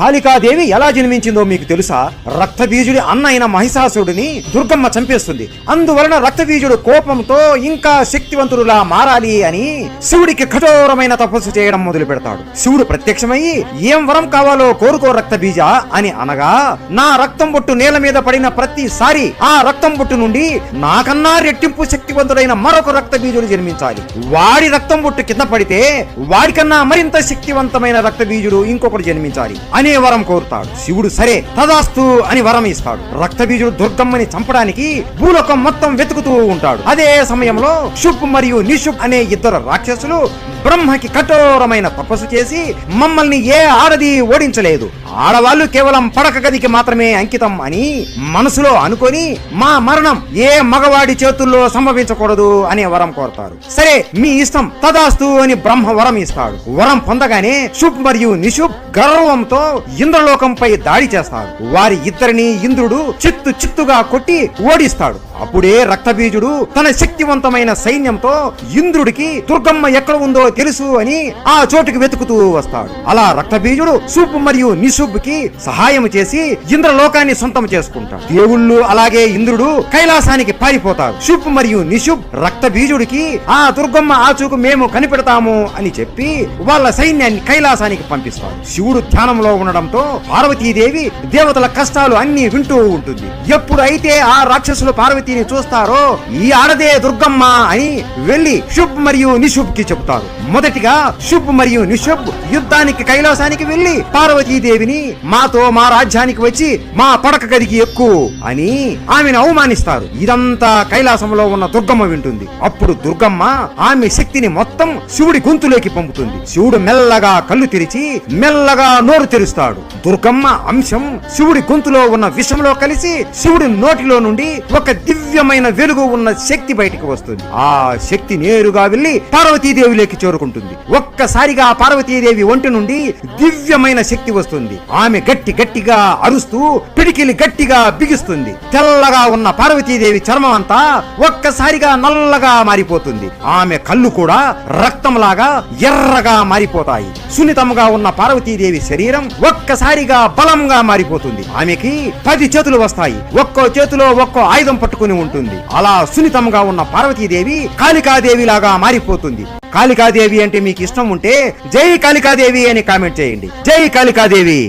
కాళికాదేవి ఎలా జన్మించిందో మీకు తెలుసా? రక్తబీజుడి అన్న అయిన మహిషాసురుడిని దుర్గమ్మ చంపేస్తుంది. అందువలన రక్తబీజుడు కోపంతో ఇంకా శక్తివంతుడులా మారాలి అని శివుడికి కఠోరమైన తపస్సు చేయడం మొదలు పెడతాడు. శివుడు ప్రత్యక్షమయ్యి ఏం వరం కావాలో కోరుకో రక్తబీజ అని అనగా నా రక్తం బొట్టు నేల మీద పడిన ప్రతిసారి ఆ రక్తం బొట్టు నుండి నాకన్నా రెట్టింపు శక్తివంతుడైన మరొక రక్తబీజుడు జన్మించాలి. వాడి రక్తం బొట్టు కింద పడితే వాడికన్నా మరింత శక్తివంతమైన రక్తబీజుడు ఇంకొకటి జన్మించాలి అని వరం కోరుతాడు. శివుడు సరే తదాస్తు అని వరం ఇస్తాడు. రక్తబీజుడు దుర్గమ్మని చంపడానికి భూలోకం మొత్తం వెతుకుతూ ఉంటాడు. అదే సమయంలో శుభ్ మరియు నిశుభ్ అనే ఇద్దరు రాక్షసులు బ్రహ్మకి కఠోరమైన తపస్సు చేసి మమ్మల్ని ఏ ఆడది ఓడించలేదు. ఆడవాళ్ళు కేవలం పడక గదికి మాత్రమే అంకితం అని మనసులో అనుకొని మా మరణం ఏ మగవాడి చేతుల్లో సంభవించకూడదు అనే వరం కోరతారు. సరే మీ ఇష్టం తదాస్తు అని బ్రహ్మ వరం ఇస్తాడు. వరం పొందగానే శుభ్ మరియు నిశుభ్ గర్వంతో ఇంద్రలోకంపై దాడి చేస్తారు. వారి ఇద్దరిని ఇంద్రుడు చిత్తు చిత్తుగా కొట్టి ఓడిస్తాడు. అప్పుడే రక్తబీజుడు తన శక్తివంతమైన సైన్యంతో ఇంద్రుడికి దుర్గమ్మ ఎక్కడ ఉందో తెలుసు అని ఆ చోటుకి వెతుకుతూ వస్తాడు. అలా రక్తబీజుడు సూపు మరియు నిశుభ్కి సహాయం చేసి ఇంద్రలోకాన్ని సొంతం చేసుకుంటాడు. దేవుళ్ళు అలాగే ఇంద్రుడు కైలాసానికి పారిపోతారు. శుభ్ మరియు నిశుభ్ రక్తబీజుడికి ఆ దుర్గమ్మ ఆచూకు మేము కనిపెడతాము అని చెప్పి వాళ్ళ సైన్యాన్ని కైలాసానికి పంపిస్తారు. శివుడు ధ్యానంలో ఉండడంతో పార్వతీదేవి దేవతల కష్టాలు అన్ని వింటూ ఉంటుంది. ఎప్పుడైతే ఆ రాక్షసులు శక్తిని చూస్తారో ఈ ఆడదే దుర్గమ్మ అని వెళ్ళి శుభ్ మరియు నిశుభ్కి చెప్తారు మొదటిగా శుభ్ మరియు నిశుభ్ యుద్ధానికి కైలాసానికి వెళ్ళి పార్వతీదేవిని మాతో మా రాజ్యానికి వచ్చి మా పడక గదికి ఎక్కు అని ఆమెను అవమానిస్తారు. ఇదంతా కైలాసంలో ఉన్న దుర్గమ్మ వింటుంది. అప్పుడు దుర్గమ్మ ఆమె శక్తిని మొత్తం శివుడి గొంతులోకి పంపుతుంది. శివుడు మెల్లగా కళ్ళు తెరిచి మెల్లగా నోరు తెరుస్తాడు. దుర్గమ్మ అంశం శివుడి గొంతులో ఉన్న విషంలో కలిసి శివుడి నోటిలో నుండి ఒక దివ్యమైన వెలుగు ఉన్న శక్తి బయటికి వస్తుంది. ఆ శక్తి నేరుగా వెళ్ళి పార్వతీదేవిలోకి చేరుకుంటుంది. ఒక్కసారిగా పార్వతీదేవి ఒంటి నుండి దివ్యమైన శక్తి వస్తుంది. ఆమె గట్టి గట్టిగా అరుస్తూ పిడికిలి గట్టిగా బిగిస్తుంది. తెల్లగా ఉన్న పార్వతీదేవి చర్మం అంతా ఒక్కసారిగా నల్లగా మారిపోతుంది. ఆమె కళ్ళు కూడా రక్తంలాగా ఎర్రగా మారిపోతాయి. సున్నితముగా ఉన్న పార్వతీదేవి శరీరం ఒక్కసారిగా బలంగా మారిపోతుంది. ఆమెకి పది చేతులు వస్తాయి. ఒక్కో చేతిలో ఒక్కో ఆయుధం పట్టుకుని ఉంటుంది. అలా సున్నితంగా ఉన్న పార్వతీదేవి కాళికాదేవి లాగా మారిపోతుంది. కాళికాదేవి అంటే మీకు ఇష్టం ఉంటే జై కాళికాదేవి అని కామెంట్ చేయండి. జై కాళికాదేవి.